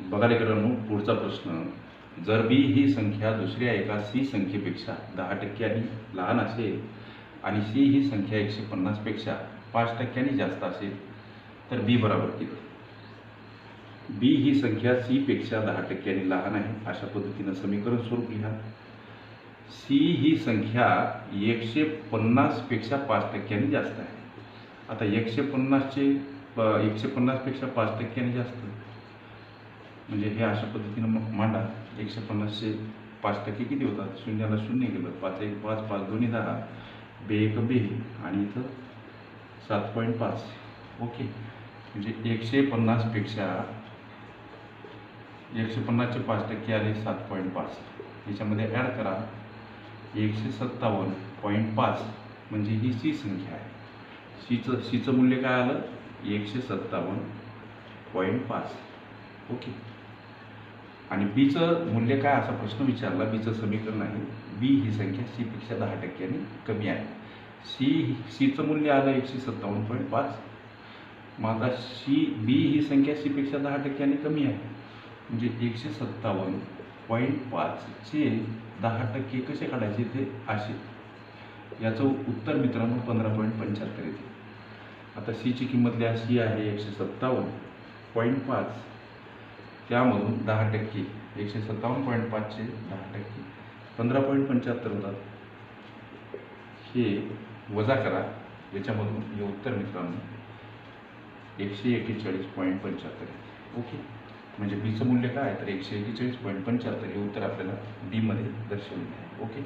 बघा लेकरांनो पुढचा प्रश्न. जर बी ही संख्या दुसऱ्या एका सी संख्येपेक्षा दहा टक्क्यांनी लहान असेल आणि सी ही संख्या एकशे पन्नासपेक्षा पाच टक्क्यांनी जास्त असेल तर बी बरोबर किती? बी ही संख्या सी पेक्षा दहा टक्क्यांनी लहान आहे अशा पद्धतीनं समीकरण स्वरूप लिहा. सी ही संख्या एकशे पन्नासपेक्षा पाच टक्क्यांनी जास्त आहे. आता एकशे पन्नासचे प- एकशे पन्नासपेक्षा पाच टक्क्यांनी जास्त म्हणजे हे अशा पद्धतीनं मग मांडा. एकशे पन्नासशे पाच टक्के किती होतात? शून्याला शून्य गेलं पाच एक पाच पाच दोन्ही दहा बे एक बे. आणि इथं सात पॉईंट पाच. ओके. म्हणजे एकशे पन्नासपेक्षा एकशे पन्नासचे पाच टक्के आले सात पॉईंट पाच. याच्यामध्ये ॲड करा. एकशे सत्तावन्न पॉईंट पाच म्हणजे ही सी संख्या आहे. सीचं सीचं मूल्य काय आलं? एकशे सत्तावन्न पॉईंट पाच. हो ओके आणि बीचं मूल्य काय असा प्रश्न विचारला? बीचं समीकरण आहे. बी ही संख्या सीपेक्षा दहा टक्क्यांनी कमी आहे. सी सीचं मूल्य आलं एकशे सत्तावन्न पॉईंट पाच. मग आता सी बी ही संख्या सीपेक्षा दहा टक्क्यांनी कमी आहे. म्हणजे एकशे सत्तावन्न पॉईंट पाचचे दहा टक्के कसे काढायचे ते असे. याचं उत्तर मित्रांनो पंधरा पॉईंट पंच्याहत्तर येते. आता सीची किंमत लिहा. सी आहे एकशे सत्तावन्न पॉईंट पाच. त्यामधून दहा टक्के एकशे सत्तावन्न पॉईंट पाचशे दहा टक्के. पंधरा पॉईंट पंच्याहत्तर होतात हे वजा करा. याच्यामधून हे उत्तर मित्रांनो एकशे एकेचाळीस पॉईंट पंच्याहत्तर. ओके. म्हणजे बीचं मूल्य काय? आहे तर एकशे एकेचाळीस पॉईंट पंच्याहत्तर हे उत्तर आपल्याला डीमध्ये दर्शवलेलं आहे ओके.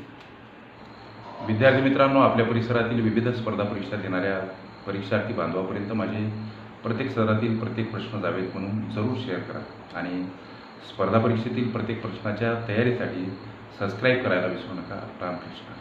विद्यार्थी मित्रांनो आपल्या परिसरातील विविध स्पर्धा परीक्षा देणाऱ्या परीक्षार्थी बांधवापर्यंत माझे प्रत्येक स्तरातील प्रत्येक प्रश्न जावेत म्हणून जरूर शेअर करा. आणि स्पर्धा परीक्षेतील प्रत्येक प्रश्नाच्या तयारीसाठी सबस्क्राईब करायला विसरू नका. रामकृष्ण.